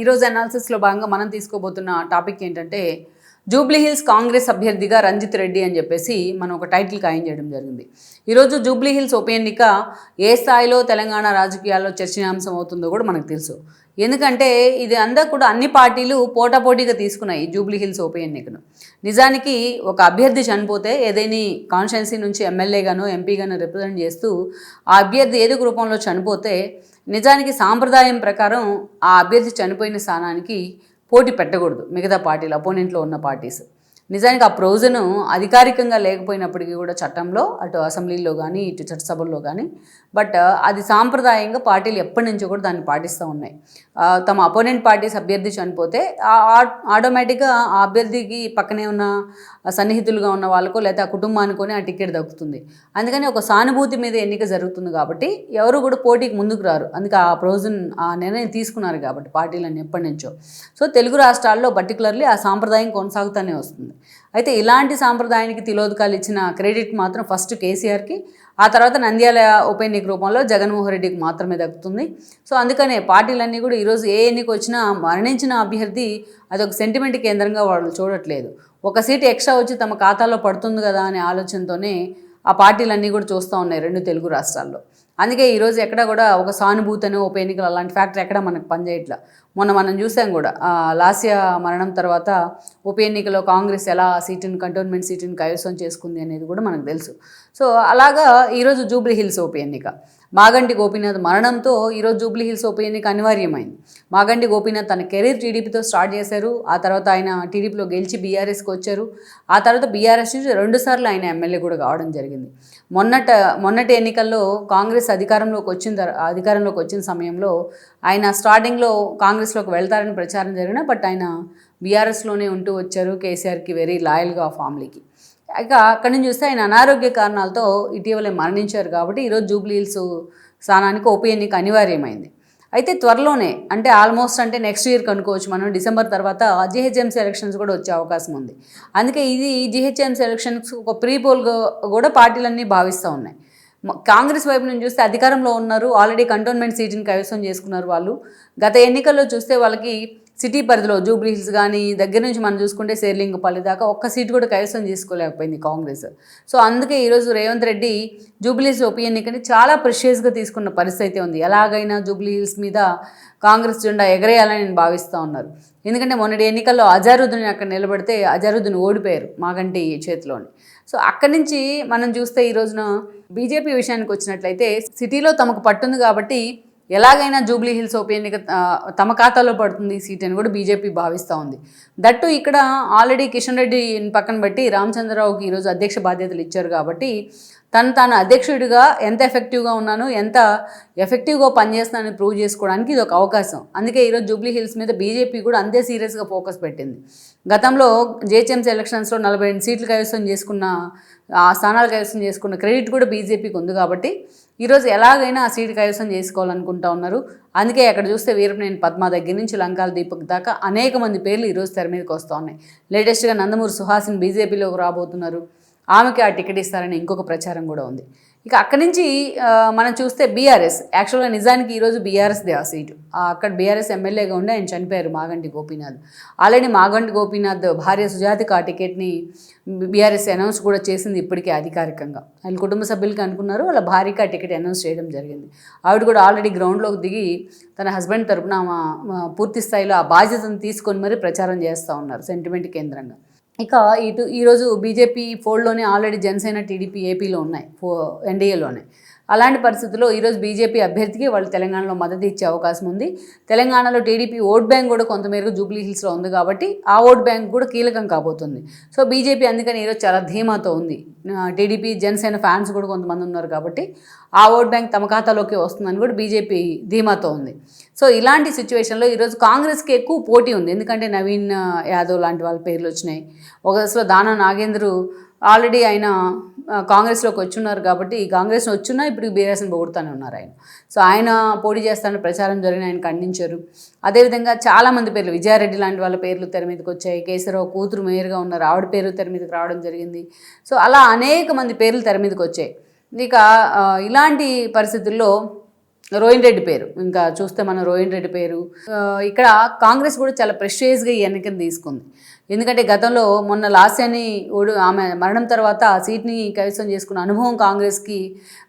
ఈరోజు అనాలిసిస్లో భాగంగా మనం తీసుకోబోతున్న టాపిక్ ఏంటంటే జూబ్లీ హిల్స్ కాంగ్రెస్ అభ్యర్థిగా రంజిత్ రెడ్డి అని చెప్పేసి మనం ఒక టైటిల్ ఖాయం చేయడం జరిగింది. ఈరోజు జూబ్లీ హిల్స్ ఉప ఎన్నిక ఏ స్థాయిలో తెలంగాణ రాజకీయాల్లో చర్చనీయాంశం అవుతుందో కూడా మనకు తెలుసు. ఎందుకంటే ఇది అంతా కూడా అన్ని పార్టీలు పోటాపోటీగా తీసుకున్నాయి జూబ్లీ హిల్స్ ఉప ఎన్నికను. నిజానికి ఒక అభ్యర్థి చనిపోతే ఏదైనా కాన్స్టిట్యున్సీ నుంచి ఎమ్మెల్యేగానో ఎంపీగానో రిప్రజెంట్ చేస్తూ ఆ అభ్యర్థి ఏదో రూపంలో చనిపోతే నిజానికి సాంప్రదాయం ప్రకారం ఆ అభ్యర్థి చనిపోయిన స్థానానికి పోటీ పెట్టకూడదు. మిగతా పార్టీలు అపోనెంట్లో ఉన్న పార్టీస్. నిజానికి ఆ ప్రొవిజన్ అధికారికంగా లేకపోయినప్పటికీ కూడా చట్టంలో అటు అసెంబ్లీలో కానీ ఇటు చట్టసభల్లో కానీ బట్ అది సాంప్రదాయంగా పార్టీలు ఎప్పటి నుంచో కూడా దాన్ని పాటిస్తూ ఉన్నాయి. తమ అపోనెంట్ పార్టీస్ అభ్యర్థి చనిపోతే ఆ- ఆటోమేటిక్గా ఆ అభ్యర్థికి పక్కనే ఉన్న సన్నిహితులుగా ఉన్న వాళ్ళకో లేదా ఆ కుటుంబానికోనే ఆ టికెట్ దక్కుతుంది. అందుకని ఒక సానుభూతి మీద ఎన్నిక జరుగుతుంది కాబట్టి ఎవరు కూడా పోటీకి ముందుకు రారు. అందుకే ఆ ప్రొవిజన్ ఆ నిర్ణయం తీసుకున్నారు కాబట్టి పార్టీలన్నీ ఎప్పటి నుంచో. సో తెలుగు రాష్ట్రాల్లో పర్టికులర్లీ ఆ సాంప్రదాయం కొనసాగుతూనే వస్తుంది. అయితే ఇలాంటి సాంప్రదాయానికి తిలోదకాలు ఇచ్చిన క్రెడిట్ మాత్రం ఫస్ట్ కేసీఆర్కి ఆ తర్వాత నంద్యాల ఉప ఎన్నిక రూపంలో జగన్మోహన్ రెడ్డికి మాత్రమే దక్కుతుంది. సో అందుకనే పార్టీలన్నీ కూడా ఈరోజు ఏ ఎన్నిక వచ్చినా మరణించిన అభ్యర్థి అదొక సెంటిమెంట్ కేంద్రంగా వాళ్ళు చూడట్లేదు. ఒక సీట్ ఎక్స్ట్రా వచ్చి తమ ఖాతాలో పడుతుంది కదా అనే ఆలోచనతోనే ఆ పార్టీలన్నీ కూడా చూస్తూ ఉన్నాయి రెండు తెలుగు రాష్ట్రాల్లో. అందుకే ఈరోజు ఎక్కడ కూడా ఒక సానుభూతను ఒక ఎన్నికలు అలాంటి ఫ్యాక్టర్ ఎక్కడ మనకు పనిచేయట్లా. మొన్న మనం చూసాం కూడా లాస్య మరణం తర్వాత ఉప ఎన్నికలో కాంగ్రెస్ ఎలా సీటుని కంటోన్మెంట్ సీటుని కైవసం చేసుకుంది అనేది కూడా మనకు తెలుసు. సో అలాగా ఈరోజు జూబ్లీ హిల్స్ ఉప ఎన్నిక. మాగంటి గోపీనాథ్ మరణంతో ఈరోజు జూబ్లీ హిల్స్ ఉప ఎన్నిక అనివార్యమైంది. మాగంటి గోపీనాథ్ తన కెరీర్ టీడీపీతో స్టార్ట్ చేశారు. ఆ తర్వాత ఆయన టీడీపీలో గెలిచి బీఆర్ఎస్కి వచ్చారు. ఆ తర్వాత బీఆర్ఎస్ నుంచి రెండుసార్లు ఆయన ఎమ్మెల్యే కూడా కావడం జరిగింది. మొన్నట మొన్నటి ఎన్నికల్లో కాంగ్రెస్ అధికారంలోకి వచ్చిన అధికారంలోకి వచ్చిన సమయంలో ఆయన స్టార్టింగ్లో కాంగ్రెస్లోకి వెళ్తారని ప్రచారం జరిగిన బట్ ఆయన బీఆర్ఎస్లోనే ఉంటూ వచ్చారు కేసీఆర్కి వెరీ లాయల్గా ఫ్యామిలీకి. ఇక అక్కడి నుంచి చూస్తే ఆయన అనారోగ్య కారణాలతో ఇటీవలే మరణించారు కాబట్టి ఈరోజు జూబ్లీ హిల్స్ స్థానానికి ఉప ఎన్నిక అనివార్యమైంది. అయితే త్వరలోనే అంటే ఆల్మోస్ట్ అంటే నెక్స్ట్ ఇయర్ కనుకోవచ్చు మనం డిసెంబర్ తర్వాత జిహెచ్ఎంసీ ఎలక్షన్స్ కూడా వచ్చే అవకాశం ఉంది. అందుకే ఇది జిహెచ్ఎంసీ ఎలక్షన్స్ ఒక ప్రీ పోల్గా కూడా పార్టీలన్నీ భావిస్తూ ఉన్నాయి. కాంగ్రెస్ వైపు నుంచి చూస్తే అధికారంలో ఉన్నారు ఆల్రెడీ కంటోన్మెంట్ సీట్ని కైవసం చేసుకున్నారు వాళ్ళు. గత ఎన్నికల్లో చూస్తే వాళ్ళకి సిటీ పరిధిలో జూబ్లీ హిల్స్ కానీ దగ్గర నుంచి మనం చూసుకుంటే శేర్లింగపల్లి దాకా ఒక్క సీట్ కూడా కైవసం చేసుకోలేకపోయింది కాంగ్రెస్. సో అందుకే ఈరోజు రేవంత్ రెడ్డి జూబ్లీ హిల్స్ ఉప ఎన్నికని చాలా ప్రెషియస్గా తీసుకున్న పరిస్థితి అయితే ఉంది. ఎలాగైనా జూబ్లీ హిల్స్ మీద కాంగ్రెస్ జెండా ఎగరేయాలని నేను భావిస్తూ ఉన్నారు. ఎందుకంటే మొన్నటి ఎన్నికల్లో అజారుద్దీన్ అక్కడ నిలబడితే అజారుద్దీన్ ఓడిపోయారు మాగంటి చేతిలోని. సో అక్కడి నుంచి మనం చూస్తే ఈ రోజున బీజేపీ విషయానికి వచ్చినట్లయితే సిటీలో తమకు పట్టుంది కాబట్టి ఎలాగైనా జూబ్లీ హిల్స్ ఉప ఎన్నిక తమ ఖాతాలో పడుతుంది ఈ సీట్ అని కూడా బీజేపీ భావిస్తూ ఉంది. దట్టు ఇక్కడ ఆల్రెడీ కిషన్ రెడ్డి పక్కన బట్టి రామచంద్రరావుకి ఈరోజు అధ్యక్ష బాధ్యతలు ఇచ్చారు కాబట్టి తను తాను అధ్యక్షుడిగా ఎంత ఎఫెక్టివ్గా ఉన్నాను ఎంత ఎఫెక్టివ్గా పనిచేస్తున్నానని ప్రూవ్ చేసుకోవడానికి ఇది ఒక అవకాశం. అందుకే ఈరోజు జూబ్లీ హిల్స్ మీద బీజేపీ కూడా అంతే సీరియస్గా ఫోకస్ పెట్టింది. గతంలో జేహెచ్ఎంసీ ఎలక్షన్స్లో నలభై రెండు సీట్లు కైవసం చేసుకున్న ఆ స్థానాలు కైవసం చేసుకున్న క్రెడిట్ కూడా బీజేపీకి ఉంది కాబట్టి ఈరోజు ఎలాగైనా ఆ సీటు కైవసం చేసుకోవాలనుకుంటా ఉన్నారు. అందుకే అక్కడ చూస్తే వీరపనేని పద్మ దగ్గర నుంచి లంకాల దీపక్ దాకా అనేక మంది పేర్లు ఈరోజు తెర మీదకి వస్తూ ఉన్నాయి. లేటెస్ట్గా నందమూరి సుహాసిని బీజేపీలోకి రాబోతున్నారు. ఆమెకి ఆ టికెట్ ఇస్తారని ఇంకొక ప్రచారం కూడా ఉంది. ఇక అక్కడి నుంచి మనం చూస్తే బీఆర్ఎస్ యాక్చువల్గా నిజానికి ఈరోజు బీఆర్ఎస్దే ఆ సీటు. ఆ, అక్కడ బీఆర్ఎస్ ఎమ్మెల్యేగా ఉండి ఆయన చనిపోయారు మాగంటి గోపీనాథ్. ఆల్రెడీ మాగంటి గోపీనాథ్ భార్య సుజాతకి ఆ టికెట్ని బీఆర్ఎస్ అనౌన్స్ కూడా చేసింది ఇప్పటికే అధికారికంగా. వాళ్ళ కుటుంబ సభ్యులకి అనుకున్నారు వాళ్ళ భార్యకి ఆ టికెట్ అనౌన్స్ చేయడం జరిగింది. ఆవిడ కూడా ఆల్రెడీ గ్రౌండ్లోకి దిగి తన హస్బెండ్ తరపున ఆమె, పూర్తి స్థాయిలో ఆ బాధ్యతను తీసుకొని మరీ ప్రచారం చేస్తూ ఉన్నారు సెంటిమెంట్ కేంద్రంగా. ఇక ఇటు ఈరోజు బీజేపీ ఫోల్డ్లోనే ఆల్రెడీ జనసేన టీడీపీ ఏపీలో ఉన్నాయి ఎన్డీఏలోనే. అలాంటి పరిస్థితుల్లో ఈరోజు బీజేపీ అభ్యర్థికి వాళ్ళు తెలంగాణలో మద్దతు ఇచ్చే అవకాశం ఉంది. తెలంగాణలో టీడీపీ ఓట్ బ్యాంక్ కూడా కొంతమేరకు జూబ్లీ హిల్స్లో ఉంది కాబట్టి ఆ ఓట్ బ్యాంక్ కూడా కీలకం కాబోతుంది. సో బీజేపీ అందుకని ఈరోజు చాలా ధీమాతో ఉంది. టీడీపీ జనసేన ఫ్యాన్స్ కూడా కొంతమంది ఉన్నారు కాబట్టి ఆ ఓట్ బ్యాంక్ తమ ఖాతాలోకి వస్తుందని కూడా బీజేపీ ధీమాతో ఉంది. సో ఇలాంటి సిచ్యువేషన్లో ఈరోజు కాంగ్రెస్కి ఎక్కువ పోటీ ఉంది. ఎందుకంటే నవీన్ యాదవ్ లాంటి వాళ్ళ పేర్లు వచ్చినాయి. ఒక దశలో దానా నాగేంద్రు ఆల్రెడీ ఆయన కాంగ్రెస్లోకి వచ్చున్నారు కాబట్టి ఈ కాంగ్రెస్ వచ్చినా ఇప్పుడు బీఆర్ఎస్ని పొగుడుతూనే ఉన్నారు ఆయన. సో ఆయన పోటీ చేస్తానని ప్రచారం జరిగిన ఆయన ఖండించారు. అదేవిధంగా చాలామంది పేర్లు విజయారెడ్డి లాంటి వాళ్ళ పేర్లు తెర మీదకి వచ్చాయి. కేసీరావు కూతురు మేయర్గా ఉన్నారు ఆవిడ పేరు తెర మీదకి రావడం జరిగింది. సో అలా అనేక మంది పేర్లు తెర మీదకి వచ్చాయి. ఇక ఇలాంటి పరిస్థితుల్లో రోహిన్ రెడ్డి పేరు ఇంకా చూస్తే మనం రోహిన్ రెడ్డి పేరు ఇక్కడ కాంగ్రెస్ కూడా చాలా ప్రెషియస్గా ఈ ఎన్నికను తీసుకుంది. ఎందుకంటే గతంలో మొన్న లాస్యాని ఓడు ఆమె మరణం తర్వాత ఆ సీట్ని కైవసం చేసుకున్న అనుభవం కాంగ్రెస్కి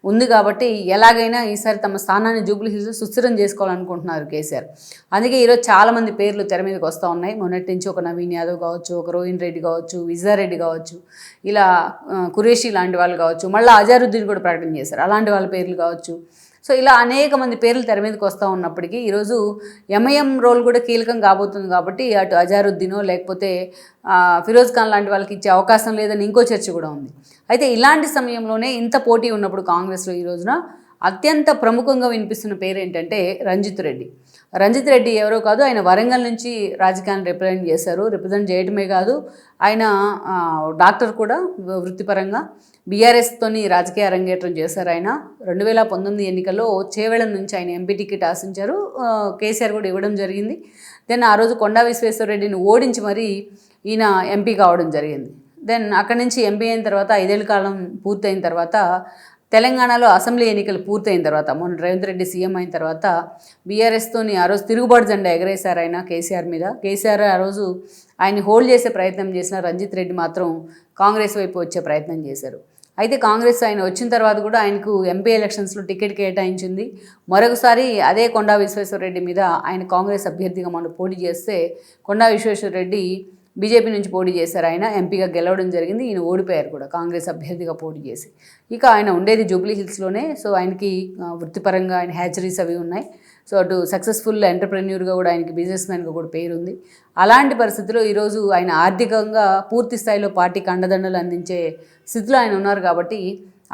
ఉంది కాబట్టి ఎలాగైనా ఈసారి తమ స్థానాన్ని జూబ్లీ సుస్థిరం చేసుకోవాలనుకుంటున్నారు కేసీఆర్. అందుకే ఈరోజు చాలామంది పేర్లు తెర మీదకి వస్తూ ఉన్నాయి. మొన్నటి నుంచి ఒక నవీన్ యాదవ్ కావచ్చు ఒక రోహిన్ రెడ్డి కావచ్చు విజయారెడ్డి కావచ్చు ఇలా కురేషి లాంటి వాళ్ళు కావచ్చు మళ్ళీ అజారుద్దీన్ కూడా ప్రకటన చేశారు. అలాంటి వాళ్ళ పేర్లు కావచ్చు. సో ఇలా అనేక మంది పేర్లు తెర మీదకి వస్తూ ఉన్నప్పటికీ ఈరోజు ఎంఐఎం రోల్ కూడా కీలకం కాబోతుంది కాబట్టి అటు అజారుద్దీనో లేకపోతే ఫిరోజ్ ఖాన్ లాంటి వాళ్ళకి ఇచ్చే అవకాశం లేదని ఇంకో చర్చ కూడా ఉంది. అయితే ఇలాంటి సమయంలోనే ఇంత పోటీ ఉన్నప్పుడు కాంగ్రెస్లో ఈ రోజున అత్యంత ప్రముఖంగా వినిపిస్తున్న పేరు ఏంటంటే రంజిత్ రెడ్డి. రంజిత్ రెడ్డి ఎవరో కాదు ఆయన వరంగల్ నుంచి రాజకీయాన్ని రిప్రజెంట్ చేశారు. రిప్రజెంట్ చేయటమే కాదు ఆయన డాక్టర్ కూడా వృత్తిపరంగా బీఆర్ఎస్తోని రాజకీయ అరంగేట్రం చేశారు ఆయన. రెండు వేల పంతొమ్మిది ఎన్నికల్లో చేవెళం నుంచి ఆయన ఎంపీ టికెట్ ఆశించారు కేసీఆర్ కూడా ఇవ్వడం జరిగింది. దెన్ ఆ రోజు కొండా విశ్వేశ్వరరెడ్డిని ఓడించి మరీ ఈయన ఎంపీ కావడం జరిగింది. దెన్ అక్కడి నుంచి ఎంపీ అయిన తర్వాత ఐదేళ్ళ కాలం పూర్తయిన తర్వాత తెలంగాణలో అసెంబ్లీ ఎన్నికలు పూర్తయిన తర్వాత మొన్న రేవంత్ రెడ్డి సీఎం అయిన తర్వాత బీఆర్ఎస్తోని ఆ రోజు తిరుగుబాటు జెండా ఎగరేశారు ఆయన కేసీఆర్ మీద. కేసీఆర్ ఆ రోజు ఆయన్ని హోల్డ్ చేసే ప్రయత్నం చేసిన రంజిత్ రెడ్డి మాత్రం కాంగ్రెస్ వైపు వచ్చే ప్రయత్నం చేశారు. అయితే కాంగ్రెస్ ఆయన వచ్చిన తర్వాత కూడా ఆయనకు ఎంపీ ఎలక్షన్స్లో టికెట్ కేటాయించింది. మరొకసారి అదే కొండా విశ్వేశ్వరరెడ్డి మీద ఆయన కాంగ్రెస్ అభ్యర్థిగా మనం పోటీ చేస్తే కొండా విశ్వేశ్వరరెడ్డి బీజేపీ నుంచి పోటీ చేశారు ఆయన ఎంపీగా గెలవడం జరిగింది. ఈయన ఓడిపోయారు కూడా కాంగ్రెస్ అభ్యర్థిగా పోటీ చేసి. ఇక ఆయన ఉండేది జూబ్లీ హిల్స్లోనే సో ఆయనకి వృత్తిపరంగా ఆయన హ్యాచరీస్ అవి ఉన్నాయి. సో అటు సక్సెస్ఫుల్ ఎంటర్ప్రెన్యూర్గా కూడా ఆయనకి బిజినెస్ మ్యాన్గా కూడా పేరు ఉంది అలాంటి పరిస్థితిలో ఈరోజు ఆయన ఆర్థికంగా పూర్తి స్థాయిలో పార్టీకి అండదండలు అందించే స్థితిలో ఆయన ఉన్నారు కాబట్టి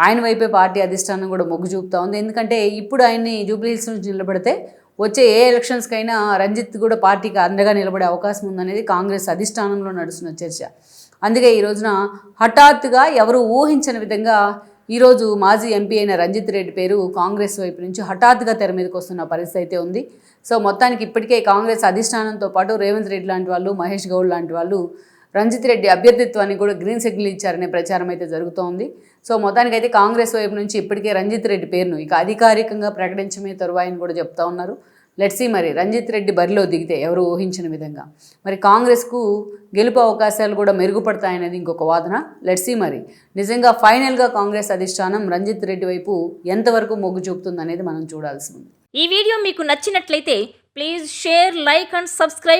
ఆయన వైపే పార్టీ అధిష్టానం కూడా మొగ్గు చూపుతా ఉంది. ఎందుకంటే ఇప్పుడు ఆయన్ని జూబ్లీ హిల్స్ నుంచి నిలబడితే వచ్చే ఏ ఎలక్షన్స్కైనా రంజిత్ కూడా పార్టీకి అండగా నిలబడే అవకాశం ఉందనేది కాంగ్రెస్ అధిష్టానంలో నడుస్తున్న చర్చ. అందుకే ఈ రోజున హఠాత్తుగా ఎవరు ఊహించని విధంగా ఈరోజు మాజీ ఎంపీ అయిన రంజిత్ రెడ్డి పేరు కాంగ్రెస్ వైపు నుంచి హఠాత్తుగా తెర మీదకి వస్తున్న పరిస్థితి అయితే ఉంది. సో మొత్తానికి ఇప్పటికే కాంగ్రెస్ అధిష్టానంతో పాటు రేవంత్ రెడ్డి లాంటి వాళ్ళు మహేష్ గౌడ్ లాంటి వాళ్ళు రంజిత్ రెడ్డి అభ్యర్థిత్వాన్ని కూడా గ్రీన్ సిగ్నల్ ఇచ్చారనే ప్రచారం అయితే జరుగుతోంది. సో మొత్తానికైతే కాంగ్రెస్ వైపు నుంచి ఇప్పటికే రంజిత్ రెడ్డి పేరును ఇక అధికారికంగా ప్రకటించమే తరువాయని కూడా చెప్తా ఉన్నారు. లెట్సీ మరి రంజిత్ రెడ్డి బరిలో దిగితే ఎవరు ఊహించిన విధంగా. మరి కాంగ్రెస్కు గెలుపు అవకాశాలు కూడా మెరుగుపడతాయనేది ఇంకొక వాదన. లెట్సీ మరి నిజంగా ఫైనల్గా కాంగ్రెస్ అధిష్టానం రంజిత్ రెడ్డి వైపు ఎంతవరకు మొగ్గు చూపుతుందనేది మనం చూడాల్సి ఉంది. ఈ వీడియో మీకు నచ్చినట్లయితే please share like and subscribe